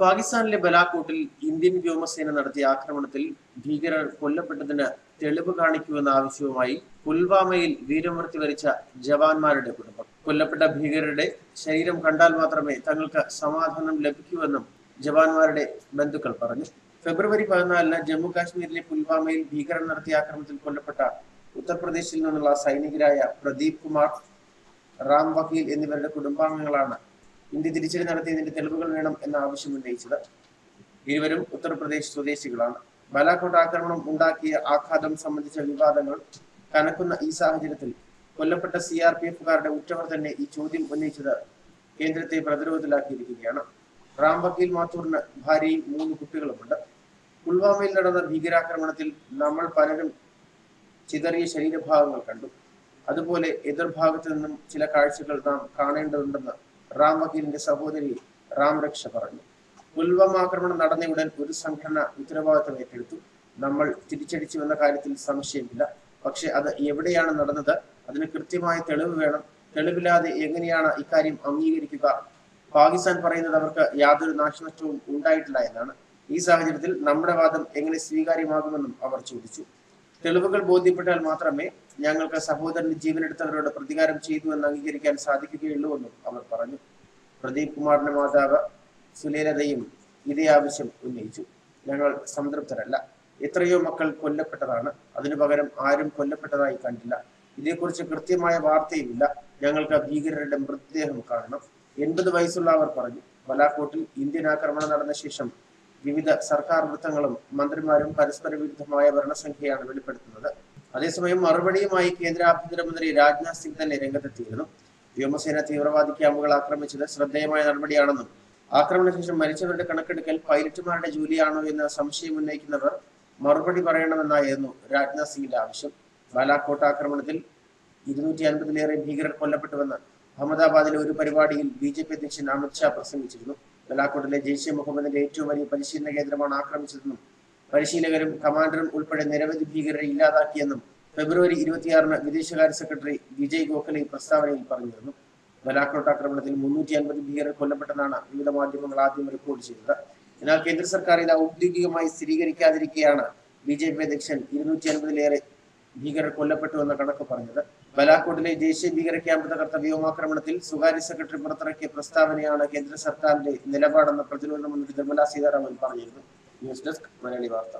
പാകിസ്ഥാനിലെ ബലാക്കോട്ടിൽ ഇന്ത്യൻ വ്യോമസേന നടത്തിയ ആക്രമണത്തിൽ ഭീകരർ കൊല്ലപ്പെട്ടതിന് തെളിവ് കാണിക്കുമെന്ന ആവശ്യവുമായി പുൽവാമയിൽ വീരമൃത്യു വരിച്ച ജവാന്മാരുടെ കുടുംബം. കൊല്ലപ്പെട്ട ഭീകരരുടെ ശരീരം കണ്ടാൽ മാത്രമേ തങ്ങൾക്ക് സമാധാനം ലഭിക്കൂവെന്നും ജവാന്മാരുടെ ബന്ധുക്കൾ പറഞ്ഞു. ഫെബ്രുവരി പതിനാലിന് ജമ്മു കാശ്മീരിലെ പുൽവാമയിൽ ഭീകരർ നടത്തിയ ആക്രമണത്തിൽ കൊല്ലപ്പെട്ട ഉത്തർപ്രദേശിൽ നിന്നുള്ള സൈനികരായ പ്രദീപ് കുമാർ റാം വക്കീൽ എന്നിവരുടെ കുടുംബാംഗങ്ങളാണ് ഇന്ത്യ തിരിച്ചടി നടത്തിയതിന്റെ തെളിവുകൾ വേണം എന്ന ആവശ്യം ഉന്നയിച്ചത് ഇരുവരും ഉത്തർപ്രദേശ് സ്വദേശികളാണ്. ബാലാക്കോട്ട് ആക്രമണം ഉണ്ടാക്കിയ ആഘാതം സംബന്ധിച്ച വിവാദങ്ങൾ കനക്കുന്ന ഈ സാഹചര്യത്തിൽ കൊല്ലപ്പെട്ട സി ആർ പി എഫുകാരുടെ ഉറ്റവർ തന്നെ ഈ ചോദ്യം ഉന്നയിച്ചത് കേന്ദ്രത്തെ പ്രതിരോധത്തിലാക്കിയിരിക്കുകയാണ്. റാം വക്കീൽ മാത്തൂറിന് ഭാര്യയും മൂന്ന് കുട്ടികളുമുണ്ട്. പുൽവാമയിൽ നടന്ന ഭീകരാക്രമണത്തിൽ നമ്മൾ പലരും ചിതറിയ ശരീരഭാഗങ്ങൾ കണ്ടു. അതുപോലെ എതിർഭാഗത്തു നിന്നും ചില കാഴ്ചകൾ നാം കാണേണ്ടതുണ്ടെന്ന് റാം സഹോദരി റാം രക്ഷ പറഞ്ഞു. പുൽവാമ ആക്രമണം നടന്നയുടൻ ഒരു സംഘടന ഉത്തരവാദിത്തം ഏറ്റെടുത്തു. നമ്മൾ തിരിച്ചടിച്ചു എന്ന കാര്യത്തിൽ സംശയമില്ല. പക്ഷെ അത് എവിടെയാണ് നടന്നത്? അതിന് കൃത്യമായ തെളിവ് വേണം. തെളിവില്ലാതെ എങ്ങനെയാണ് ഇക്കാര്യം അംഗീകരിക്കുക? പാകിസ്ഥാൻ പറയുന്നത് അവർക്ക് യാതൊരു നാശനഷ്ടവും ഉണ്ടായിട്ടില്ല എന്നാണ്. ഈ സാഹചര്യത്തിൽ നമ്മുടെ വാദം എങ്ങനെ സ്വീകാര്യമാകുമെന്നും അവർ ചോദിച്ചു. തെളിവുകൾ ബോധ്യപ്പെട്ടാൽ മാത്രമേ ഞങ്ങൾക്ക് സഹോദരന് ജീവനെടുത്തവരോട് പ്രതികാരം ചെയ്തു എന്ന് അംഗീകരിക്കാൻ സാധിക്കുകയുള്ളൂ എന്നും അവർ പറഞ്ഞു. പ്രദീപ് കുമാറിന്റെ മാതാവ് സുലേലതയും ഇതേ ആവശ്യം ഉന്നയിച്ചു. ഞങ്ങൾ സംതൃപ്തരല്ല. എത്രയോ മക്കൾ കൊല്ലപ്പെട്ടതാണ്. അതിനു പകരം ആരും കൊല്ലപ്പെട്ടതായി കണ്ടില്ല. ഇതേക്കുറിച്ച് കൃത്യമായ വാർത്തയുമില്ല. ഞങ്ങൾക്ക് ഭീകരരുടെ മൃതദേഹം കാണണം. എൺപത് വയസ്സുള്ള അവർ പറഞ്ഞു. ബലാക്കോട്ടിൽ ഇന്ത്യൻ ആക്രമണം നടന്ന ശേഷം വിവിധ സർക്കാർ വൃത്തങ്ങളും മന്ത്രിമാരും പരസ്പര വിരുദ്ധമായ ഭരണസംഖ്യയാണ് വെളിപ്പെടുത്തുന്നത്. അതേസമയം മറുപടിയുമായി കേന്ദ്ര ആഭ്യന്തരമന്ത്രി രാജ്നാഥ് സിംഗ് തന്നെ രംഗത്തെത്തിയിരുന്നു. വ്യോമസേന തീവ്രവാദി ക്യാമ്പുകൾ ആക്രമിച്ചത് ശ്രദ്ധേയമായ നടപടിയാണെന്നും ആക്രമണശേഷം മരിച്ചവരുടെ കണക്കെടുക്കൽ പൈലറ്റുമാരുടെ ജോലിയാണോ എന്ന് സംശയം ഉന്നയിക്കുന്നവർ മറുപടി പറയണമെന്നായിരുന്നു രാജ്നാഥ് സിംഗിന്റെ ആവശ്യം. ബാലാക്കോട്ട് ആക്രമണത്തിൽ ഇരുന്നൂറ്റി അൻപതിലേറെ ഭീകരർ കൊല്ലപ്പെട്ടുവെന്ന് അഹമ്മദാബാദിലെ ഒരു പരിപാടിയിൽ ബി ജെ പി അധ്യക്ഷൻ അമിത്ഷാ പ്രസംഗിച്ചിരുന്നു. ബലാക്കോട്ടിലെ ജെയ്ഷെ മുഹമ്മദിന്റെ ഏറ്റവും വലിയ പരിശീലന കേന്ദ്രമാണ് ആക്രമിച്ചതെന്നും പരിശീലകരും കമാൻഡറും ഉൾപ്പെടെ നിരവധി ഭീകരരെ ഇല്ലാതാക്കിയെന്നും ഫെബ്രുവരി ഇരുപത്തിയാറിന് വിദേശകാര്യ സെക്രട്ടറി വിജയ് ഗോഖലെ പ്രസ്താവനയിൽ പറഞ്ഞിരുന്നു. ബലാക്കോട്ട് ആക്രമണത്തിൽ മുന്നൂറ്റി അൻപത് ഭീകരർ കൊല്ലപ്പെട്ടെന്നാണ് വിവിധ മാധ്യമങ്ങൾ ആദ്യം റിപ്പോർട്ട് ചെയ്തത്. എന്നാൽ കേന്ദ്ര സർക്കാർ ഇത് ഔദ്യോഗികമായി സ്ഥിരീകരിക്കാതിരിക്കെയാണ് ബി ജെ പി അധ്യക്ഷൻ ഇരുന്നൂറ്റി അൻപതിലേറെ ഭീകരർ കൊല്ലപ്പെട്ടു എന്ന കണക്ക് പറഞ്ഞത്. ബലാക്കോട്ടിലെ ദേശീയ ഭീകര ക്യാമ്പ് തകർത്ത വ്യോമാക്രമണത്തിൽ സ്വകാര്യ സെക്രട്ടറി പുറത്തിറക്കിയ പ്രസ്താവനയാണ് കേന്ദ്ര സർക്കാരിന്റെ നിലപാടെന്ന് പ്രതിരോധ മന്ത്രി നിർമ്മലാ സീതാരാമൻ പറഞ്ഞിരുന്നു ന്യൂസ് ഡെസ്ക് മലയാളി വാർത്ത.